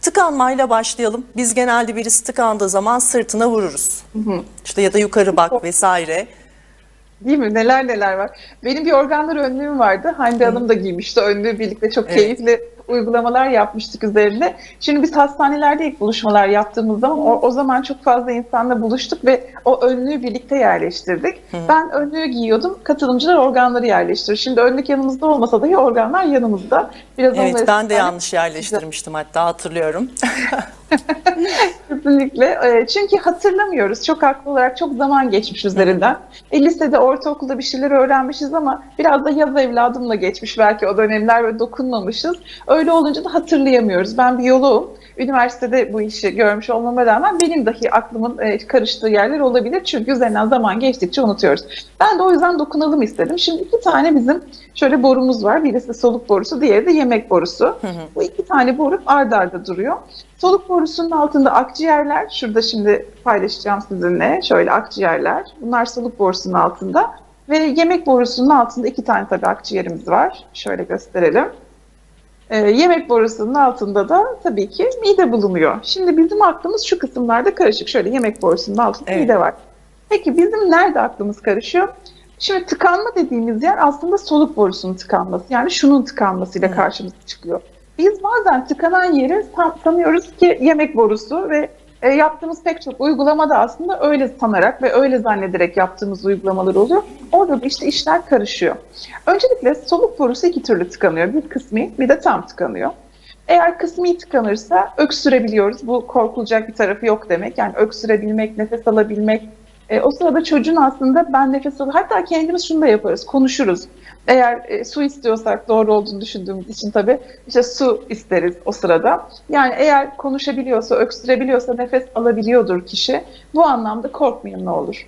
Tıkanmayla başlayalım. Biz genelde birisi tıkandığı zaman sırtına vururuz. İşte ya da yukarı bak vesaire. Değil mi? Neler neler var. Benim bir organlar önlüğüm vardı. Hande Hanım da giymişti önlüğü birlikte çok Evet. keyifli uygulamalar yapmıştık üzerinde. Şimdi biz hastanelerde ilk buluşmalar yaptığımız zaman o, o zaman çok fazla insanla buluştuk ve o önlüğü birlikte yerleştirdik. Ben önlüğü giyiyordum, katılımcılar organları yerleştirir. Şimdi önlük yanımızda olmasa dahi organlar yanımızda. Biraz Evet ben de yanlış yerleştirmiştim hatta hatırlıyorum. Kesinlikle. Ee, Çünkü hatırlamıyoruz. Çok haklı olarak çok zaman geçmiş üzerinden. E, lisede, ortaokulda bir şeyler öğrenmişiz ama biraz da yaz evladımla geçmiş belki o dönemler ve dokunmamışız. Öyle olunca da hatırlayamıyoruz. Ben biyoloğum. Üniversitede bu işi görmüş olmama rağmen benim dahi aklımın e, karıştığı yerler olabilir. Çünkü üzerinden zaman geçtikçe unutuyoruz. Ben de o yüzden dokunalım istedim. Şimdi iki tane bizim şöyle borumuz var. Birisi soluk borusu, diğeri de yemek borusu. Bu iki tane boru ard arda duruyor. Soluk borusunun altında akciğerler, şurada şimdi paylaşacağım sizinle. Şöyle akciğerler. Bunlar soluk borusunun altında. Ve yemek borusunun altında iki tane tabii akciğerimiz var. Şöyle gösterelim. Ee, yemek borusunun altında da tabii ki mide bulunuyor. Şimdi bizim aklımız şu kısımlarda karışık. Şöyle yemek borusunun altında Evet. mide var. Peki bizim nerede aklımız karışıyor? Şimdi tıkanma dediğimiz yer aslında soluk borusunun tıkanması. Yani şunun tıkanmasıyla karşımıza çıkıyor. Biz bazen tıkanan yeri san- sanıyoruz ki yemek borusu ve e, yaptığımız pek çok uygulamada aslında öyle sanarak ve öyle zannederek yaptığımız uygulamalar oluyor. Orada da işte işler karışıyor. Öncelikle soluk borusu iki türlü tıkanıyor. Bir kısmi bir de tam tıkanıyor. Eğer kısmi tıkanırsa öksürebiliyoruz. Bu korkulacak bir tarafı yok demek. Yani öksürebilmek, nefes alabilmek. E, o sırada çocuğun aslında ben nefes al hatta kendimiz şunu da yaparız, konuşuruz. Eğer e, su istiyorsak doğru olduğunu düşündüğümüz için tabii işte su isteriz o sırada. Yani eğer konuşabiliyorsa, öksürebiliyorsa, nefes alabiliyordur kişi. Bu anlamda korkmayın ne olur.